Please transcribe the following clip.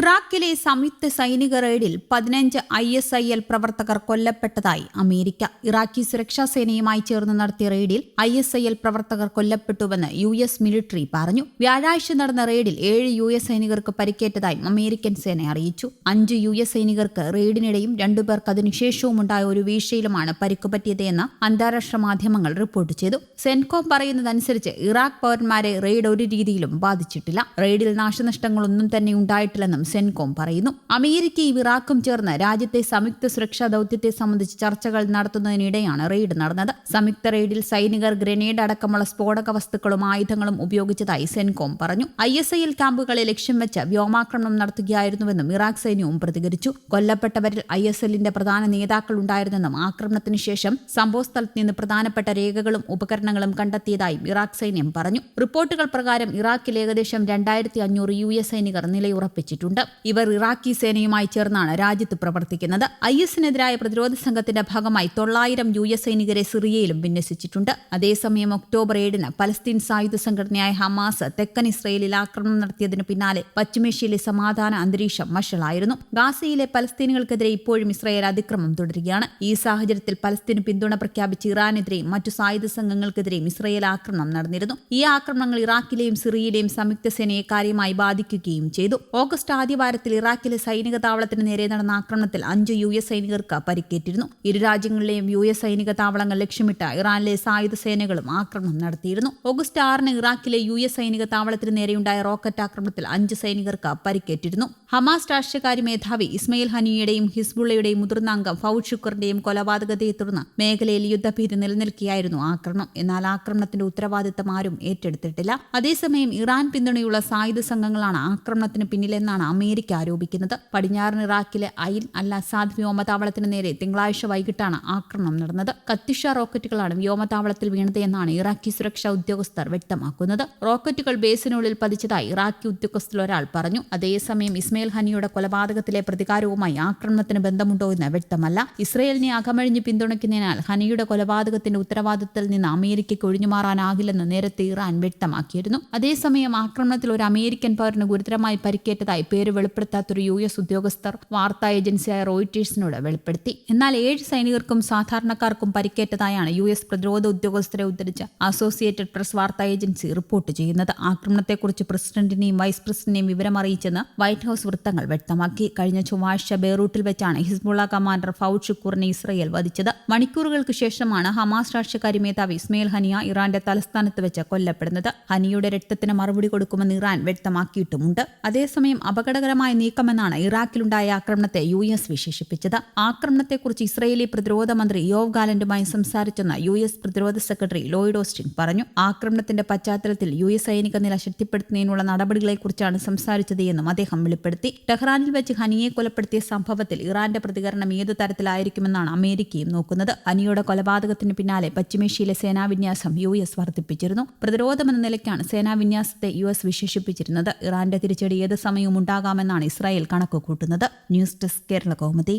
ഇറാഖിലെ സംയുക്ത സൈനിക റെയ്ഡിൽ പതിനഞ്ച് ഐ എസ് ഐ എൽ പ്രവർത്തകർ കൊല്ലപ്പെട്ടതായി അമേരിക്ക. ഇറാഖി സുരക്ഷാ സേനയുമായി ചേർന്ന് നടത്തിയ റെയ്ഡിൽ ഐ എസ് ഐ എൽ പ്രവർത്തകർ കൊല്ലപ്പെട്ടുവെന്ന് യു എസ് മിലിറ്ററി പറഞ്ഞു. വ്യാഴാഴ്ച നടന്ന റെയ്ഡിൽ ഏഴ് യു എസ് സൈനികർക്ക് പരിക്കേറ്റതായും അമേരിക്കൻ സേന അറിയിച്ചു. അഞ്ച് യു എസ് സൈനികർക്ക് റെയ്ഡിനിടെയും രണ്ടുപേർക്ക് അതിനുശേഷവും ഉണ്ടായ ഒരു വീഴ്ചയിലുമാണ് പരിക്കുപറ്റിയതെന്ന് അന്താരാഷ്ട്ര മാധ്യമങ്ങൾ റിപ്പോർട്ട് ചെയ്തു. സെൻകോം പറയുന്നതനുസരിച്ച് ഇറാഖ് പൗരന്മാരെ റെയ്ഡ് ഒരു രീതിയിലും ബാധിച്ചിട്ടില്ല. റെയ്ഡിൽ നാശനഷ്ടങ്ങളൊന്നും തന്നെ ഉണ്ടായിട്ടില്ലെന്നും സെൻകോം പറയുന്നു. അമേരിക്കയും ഇറാഖും ചേർന്ന് രാജ്യത്തെ സംയുക്ത സുരക്ഷാ ദൌത്യത്തെ സംബന്ധിച്ച് ചർച്ചകൾ നടത്തുന്നതിനിടെയാണ് റെയ്ഡ് നടന്നത്. സംയുക്ത റെയ്ഡിൽ സൈനികർ ഗ്രനേഡ് അടക്കമുള്ള സ്ഫോടക വസ്തുക്കളും ആയുധങ്ങളും ഉപയോഗിച്ചതായി സെൻകോം പറഞ്ഞു. ഐ എസ് ഐ എൽ ക്യാമ്പുകളെ ലക്ഷ്യം വെച്ച് വ്യോമാക്രമണം നടത്തുകയായിരുന്നുവെന്നും ഇറാഖ് സൈന്യവും പ്രതികരിച്ചു. കൊല്ലപ്പെട്ടവരിൽ ഐ എസ് എല്ലിന്റെ പ്രധാന നേതാക്കൾ ഉണ്ടായിരുന്നെന്നും ആക്രമണത്തിന് ശേഷം സംഭവസ്ഥലത്ത് നിന്ന് പ്രധാനപ്പെട്ട രേഖകളും ഉപകരണങ്ങളും കണ്ടെത്തിയതായും ഇറാഖ് സൈന്യം പറഞ്ഞു. റിപ്പോർട്ടുകൾ പ്രകാരം ഇറാഖിൽ ഏകദേശം രണ്ടായിരത്തി അഞ്ഞൂറ് യു എസ് സൈനികർ നിലയുറപ്പിച്ചിട്ടുണ്ട്. ഇവർ ഇറാഖി സേനയുമായി ചേർന്നാണ് രാജ്യത്ത് പ്രവർത്തിക്കുന്നത്. ഐ എസിനെതിരായ പ്രതിരോധ സംഘത്തിന്റെ ഭാഗമായി തൊള്ളായിരം യു എസ് സൈനികരെ സിറിയയിലും വിന്യസിച്ചിട്ടുണ്ട്. അതേസമയം ഒക്ടോബർ ഏഴിന് പലസ്തീൻ സായുധ സംഘടനയായ ഹമാസ് തെക്കൻ ഇസ്രയേലിൽ ആക്രമണം നടത്തിയതിനു പിന്നാലെ പശ്ചിമേഷ്യയിലെ സമാധാന അന്തരീക്ഷം വഷളായിരുന്നു. ഗാസയിലെ പലസ്തീനുകൾക്കെതിരെ ഇപ്പോഴും ഇസ്രയേൽ അതിക്രമം തുടരുകയാണ്. ഈ സാഹചര്യത്തിൽ പലസ്തീന് പിന്തുണ പ്രഖ്യാപിച്ച് ഇറാനെതിരെയും മറ്റു സായുധ സംഘങ്ങൾക്കെതിരെയും ഇസ്രയേൽ ആക്രമണം നടന്നിരുന്നു. ഈ ആക്രമണങ്ങൾ ഇറാഖിലെയും സിറിയയിലെയും സംയുക്ത സേനയെ കാര്യമായി ബാധിക്കുകയും ചെയ്തു. ഓഗസ്റ്റ് ആദ്യവാരത്തിൽ ഇറാഖിലെ സൈനിക താവളത്തിന് നേരെ നടന്ന ആക്രമണത്തിൽ അഞ്ച് യു എസ് സൈനികർക്ക് പരിക്കേറ്റിരുന്നു. ഇരു രാജ്യങ്ങളിലെയും യു എസ് സൈനിക താവളങ്ങൾ ലക്ഷ്യമിട്ട് ഇറാനിലെ സായുധ സേനകളും ആക്രമണം നടത്തിയിരുന്നു. ഓഗസ്റ്റ് ആറിന് ഇറാഖിലെ യു എസ് സൈനിക താവളത്തിന് നേരെയുണ്ടായ റോക്കറ്റ് ആക്രമണത്തിൽ അഞ്ച് സൈനികർക്ക് പരിക്കേറ്റിരുന്നു. ഹമാസ് രാഷ്ട്രീയകാര്യ മേധാവി ഇസ്മയിൽ ഹനിയുടെയും ഹിസ്ബുള്ളയുടെയും മുതിർന്ന അംഗം ഫൌദ് ഷുക്കറിന്റെയും കൊലപാതകത്തെ തുടർന്ന് മേഖലയിൽ യുദ്ധഭീതി നിലനിൽക്കുകയായിരുന്നു ആക്രമണം. എന്നാൽ ആക്രമണത്തിന്റെ ഉത്തരവാദിത്തം ആരും ഏറ്റെടുത്തിട്ടില്ല. അതേസമയം ഇറാൻ പിന്തുണയുള്ള സായുധ സംഘങ്ങളാണ് ആക്രമണത്തിന് പിന്നിലെന്നാണ് അമേരിക്ക ആരോപിക്കുന്നത്. പടിഞ്ഞാറൻ ഇറാഖിലെ ഐൻ അൽ അസാദ് വ്യോമതാവളത്തിന് നേരെ തിങ്കളാഴ്ച വൈകിട്ടാണ് ആക്രമണം നടന്നത്. കത്തിഷ റോക്കറ്റുകളാണ് വ്യോമതാവളത്തിൽ വീണത് എന്നാണ് ഇറാഖി സുരക്ഷാ ഉദ്യോഗസ്ഥർ വ്യക്തമാക്കുന്നത്. റോക്കറ്റുകൾ ബേസിനുള്ളിൽ പതിച്ചതായി ഇറാഖി ഉദ്യോഗസ്ഥരിൽ ഒരാൾ പറഞ്ഞു. അതേസമയം ഇസ്മയിൽ ഹനിയുടെ കൊലപാതകത്തിലെ പ്രതികാരവുമായി ആക്രമണത്തിന് ബന്ധമുണ്ടോ എന്ന് വ്യക്തമല്ല. ഇസ്രയേലിനെ അകമഴിഞ്ഞ് പിന്തുണയ്ക്കുന്നതിനാൽ ഹനിയുടെ കൊലപാതകത്തിന്റെ ഉത്തരവാദിത്തത്തിൽ നിന്ന് അമേരിക്കയ്ക്ക് ഒഴിഞ്ഞുമാറാനാകില്ലെന്ന് നേരത്തെ ഇറാൻ വ്യക്തമാക്കിയിരുന്നു. അതേസമയം ആക്രമണത്തിൽ ഒരു അമേരിക്കൻ പൗരന് ഗുരുതരമായി പരിക്കേറ്റതായി പേര് വെളിപ്പെടുത്താത്തൊരു യു എസ് ഉദ്യോഗസ്ഥർ വാർത്താ ഏജൻസിയായ റോയിറ്റേഴ്സിനോട് വെളിപ്പെടുത്തി. എന്നാൽ ഏഴ് സൈനികർക്കും സാധാരണക്കാർക്കും പരിക്കേറ്റതായാണ് യു എസ് പ്രതിരോധ ഉദ്യോഗസ്ഥരെ ഉദ്ധരിച്ച അസോസിയേറ്റഡ് പ്രസ് വാർത്താ ഏജൻസി റിപ്പോർട്ട് ചെയ്യുന്നത്. ആക്രമണത്തെക്കുറിച്ച് പ്രസിഡന്റിനെയും വൈസ് പ്രസിഡന്റിനെയും വിവരം അറിയിച്ചെന്ന് വൈറ്റ് ഹൌസ് വൃത്തങ്ങൾ വ്യക്തമാക്കി. കഴിഞ്ഞ ചൊവ്വാഴ്ച ബെയ്റൂട്ടിൽ വെച്ചാണ് ഹിസ്ബുള്ള കമാൻഡർ ഫൌഡ് ഷുക്കൂറിനെ ഇസ്രയേൽ വധിച്ചത്. മണിക്കൂറുകൾക്ക് ശേഷമാണ് ഹമാസ് രാഷ്ട്രീയകാര്യ മേധാവി ഇസ്മയിൽ ഹനിയ ഇറാന്റെ തലസ്ഥാനത്ത് വെച്ച് കൊല്ലപ്പെടുന്നത്. ഹനിയുടെ രക്തത്തിന് മറുപടി കൊടുക്കുമെന്ന് ഇറാൻ വ്യക്തമാക്കിയിട്ടുമുണ്ട്. അതേസമയം അപകടകരമായ നീക്കമെന്നാണ് ഇറാഖിലുണ്ടായ ആക്രമണത്തെ യു എസ് വിശേഷിപ്പിച്ചത്. ആക്രമണത്തെക്കുറിച്ച് ഇസ്രയേലി പ്രതിരോധ മന്ത്രി യോവ് ഗാലന്റുമായി സംസാരിച്ചെന്ന് യു എസ് പ്രതിരോധ സെക്രട്ടറി ലോയിഡ് ഓസ്റ്റിൻ പറഞ്ഞു. ആക്രമണത്തിന്റെ പശ്ചാത്തലത്തിൽ യു എസ് സൈനിക നില ശക്തിപ്പെടുത്തുന്നതിനുള്ള നടപടികളെക്കുറിച്ചാണ് സംസാരിച്ചത് എന്നും അദ്ദേഹം വെളിപ്പെടുത്തി. ടെഹ്റാനിൽ വെച്ച് ഹനിയെ കൊലപ്പെടുത്തിയ സംഭവത്തിൽ ഇറാന്റെ പ്രതികരണം ഏതു തരത്തിലായിരിക്കുമെന്നാണ് അമേരിക്കയും നോക്കുന്നത്. ഹനിയുടെ കൊലപാതകത്തിന് പിന്നാലെ പശ്ചിമേഷ്യയിലെ സേനാവിന്യാസം യു എസ് വർദ്ധിപ്പിച്ചിരുന്നു. പ്രതിരോധമെന്ന നിലയ്ക്കാണ് സേനാവിന്യാസത്തെ യു എസ് വിശേഷിപ്പിച്ചിരുന്നത്. ഇറാന്റെ തിരിച്ചടി ഏത് സമയവും ഉണ്ടാകാമെന്നാണ് ഇസ്രായേൽ കണക്കുകൂട്ടുന്നത്. News desk Kerala Kaumudi.